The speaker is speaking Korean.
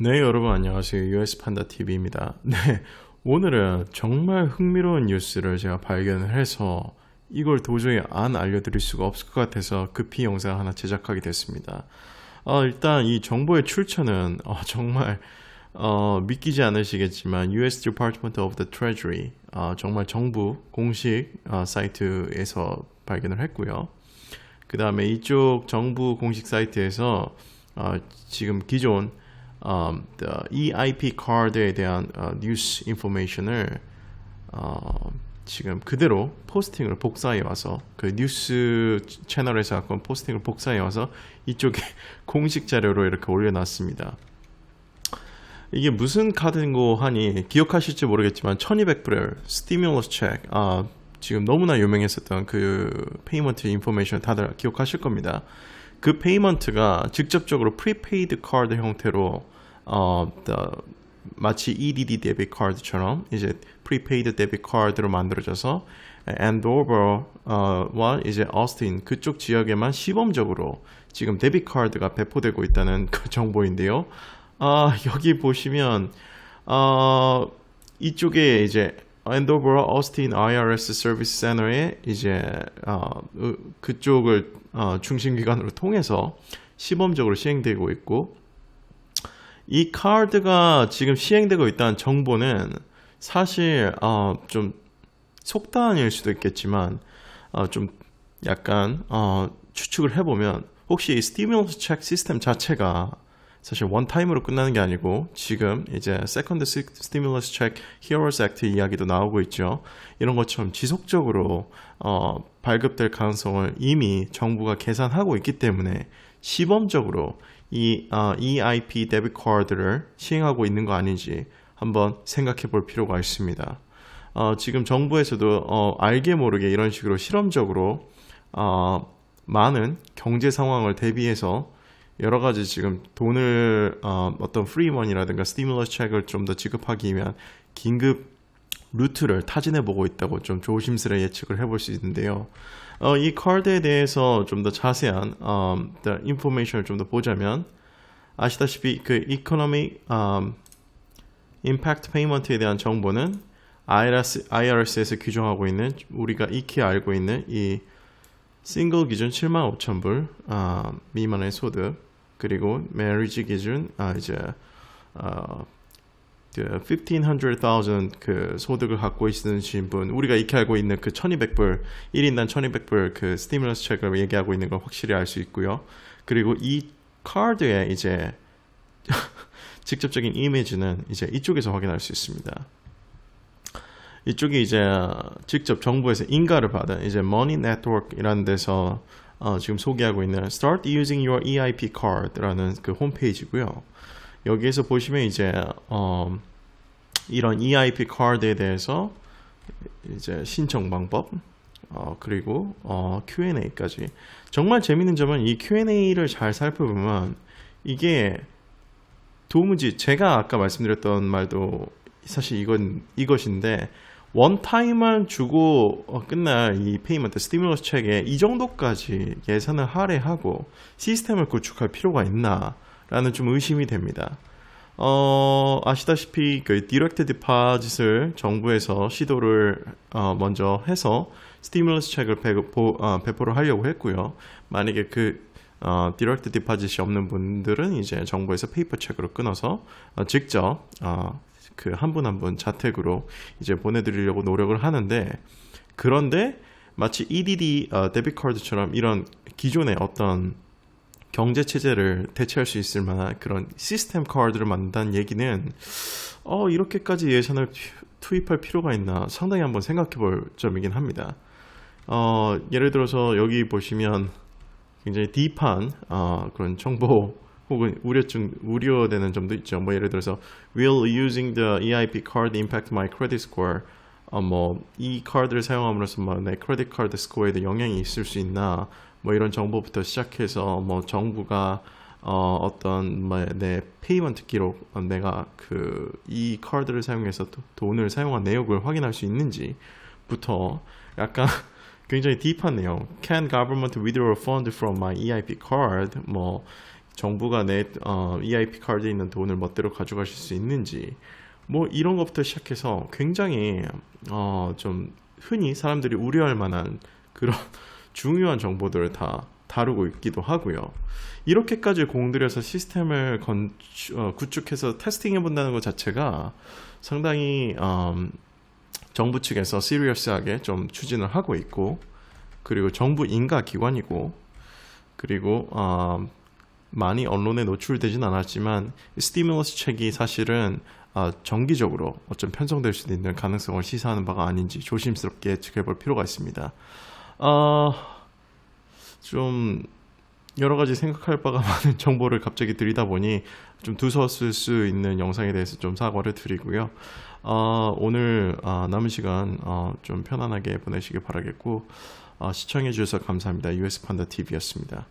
네, 여러분 안녕하세요. US 판다 TV입니다. 네, 오늘은 정말 흥미로운 뉴스를 제가 발견을 해서 이걸 도저히 안 알려드릴 수가 없을 것 같아서 급히 영상 하나 제작하게 됐습니다. 어, 일단 이 정보의 출처는 어, 정말 어, 믿기지 않으시겠지만 US Department of the Treasury 어, 정말 정부 공식 어, 사이트에서 발견을 했고요. 그 다음에 이쪽 정부 공식 사이트에서 어, 지금 기존 um, the EIP 카드에 대한 어, 뉴스 인포메이션을 어, 지금 그대로 포스팅을 복사해 와서 그 뉴스 채널에서 갖고 포스팅을 복사해 와서 이쪽에 공식 자료로 이렇게 올려놨습니다. 이게 무슨 카드인고 하니 기억하실지 모르겠지만 1200불의 스티뮬러스 책 아, 지금 너무나 유명했었던 그 페이먼트 인포메이션 다들 기억하실 겁니다. 그 페이먼트가 직접적으로 프리페이드 카드 형태로 어, 마치 EDD 데빗 카드처럼 이제 프리페이드 데빗 카드로 만들어져서 앤도버와 이제 어스틴 그쪽 지역에만 시범적으로 지금 데빗 카드가 배포되고 있다는 그 정보인데요. 아, 여기 보시면 어, 이쪽에 이제 앤도버 어스틴 IRS 서비스 센터에 이제 어, 으- 그쪽을 어, 중심 기관으로 통해서 시범적으로 시행되고 있고 이 카드가 지금 시행되고 있다는 정보는 사실 어, 좀 속단일 수도 있겠지만 어, 좀 약간 어, 추측을 해보면 혹시 이 스티뮬러스 책 시스템 자체가 사실 원타임으로 끝나는 게 아니고 지금 이제 세컨드 스티뮬러스 책 히어로스 액트 이야기도 나오고 있죠. 이런 것처럼 지속적으로 어, 발급될 가능성을 이미 정부가 계산하고 있기 때문에 시범적으로 이 어, EIP 데빗 카드를 시행하고 있는 거 아닌지 한번 생각해 볼 필요가 있습니다. 어, 지금 정부에서도 어, 알게 모르게 이런 식으로 실험적으로 어, 많은 경제 상황을 대비해서 여러 가지 지금 돈을 어, 어떤 프리머니라든가 스티뮬러스 책을 좀 더 지급하기 위한 긴급 루트를 타진해 보고 있다고 좀 조심스레 예측을 해볼 수 있는데요. 어, 이 카드에 대해서 좀 더 자세한 um, the information을 좀 더 보자면 아시다시피 그 um, impact payment에 대한 정보는 IRS, IRS에서 규정하고 있는 우리가 익히 알고 있는 이 싱글 기준 7만 5천 불 아, 미만의 소득 그리고 메리지 기준 아 이제 어, 그 1500,000 그 소득을 갖고 있으신 분 우리가 익히 알고 있는 그 1200불 1인당 1200불 그 스티뮬러스 책을 얘기하고 있는 걸 확실히 알 수 있고요. 그리고 이 카드의 이제 직접적인 이미지는 이제 이쪽에서 확인할 수 있습니다. 이쪽이 이제 직접 정부에서 인가를 받은 이제 Money Network이라는 데서 어, 지금 소개하고 있는 Start Using Your EIP Card라는 그 홈페이지고요. 여기에서 보시면 이제 어, 이런 EIP 카드에 대해서 이제 신청 방법 어, 그리고 어, Q&A까지 정말 재밌는 점은 이 Q&A를 잘 살펴보면 이게 도무지 제가 아까 말씀드렸던 말도 사실 이건 이것인데 원타임만 주고 어, 끝날 이 페이먼트 스티뮬러스 책에 이 정도까지 예산을 할애하고 시스템을 구축할 필요가 있나라는 좀 의심이 됩니다. 어, 아시다시피 그 디렉트 디파짓을 정부에서 시도를 어, 먼저 해서 스티뮬러스 책을 배포, 어, 배포를 하려고 했고요. 만약에 그 어, 디렉트 디파짓이 없는 분들은 이제 정부에서 페이퍼 책으로 끊어서 어, 직접 어, 그 한 분 한 분 자택으로 이제 보내드리려고 노력을 하는데 그런데 마치 EDD 어, 데뷔 카드처럼 이런 기존의 어떤 경제 체제를 대체할 수 있을 만한 그런 시스템 카드를 만든다는 얘기는 어 이렇게까지 예산을 투- 투입할 필요가 있나 상당히 한번 생각해 볼 점이긴 합니다. 어 예를 들어서 여기 보시면 굉장히 딥한 어, 그런 정보 혹은 우려증 우려되는 점도 있죠. 뭐 예를 들어서 Will using the EIP card impact my credit score? 어, 뭐이 카드를 사용함으로써 뭐내 크레딧 카드 스코어에도 영향이 있을 수 있나? 뭐 이런 정보부터 시작해서 뭐 정부가 어, 어떤 뭐내 페이먼트 기록 어, 내가 그 이 카드를 사용해서 도- 돈을 사용한 내역을 확인할 수 있는지부터 약간 굉장히 딥한 내용. Can government withdraw fund from my EIP card? 뭐 정부가 내 어, EIP 카드에 있는 돈을 멋대로 가져가실 수 있는지 뭐 이런 것부터 시작해서 굉장히 어, 좀 흔히 사람들이 우려할 만한 그런 중요한 정보들을 다 다루고 있기도 하고요. 이렇게까지 공들여서 시스템을 건축, 어, 구축해서 테스팅해 본다는 것 자체가 상당히 음, 정부 측에서 시리어스하게 좀 추진을 하고 있고 그리고 정부 인가 기관이고 그리고 어, 많이 언론에 노출되진 않았지만 스티뮬러스 책이 사실은 아, 정기적으로 어쩜 편성될 수도 있는 가능성을 시사하는 바가 아닌지 조심스럽게 지켜볼 필요가 있습니다. 아, 좀 여러 가지 생각할 바가 많은 정보를 갑자기 드리다 보니 좀 두서웠을 수 있는 영상에 대해서 좀 사과를 드리고요. 어, 오늘 아, 남은 시간 어, 좀 편안하게 보내시길 바라겠고 어, 시청해 주셔서 감사합니다. US 판다 TV였습니다.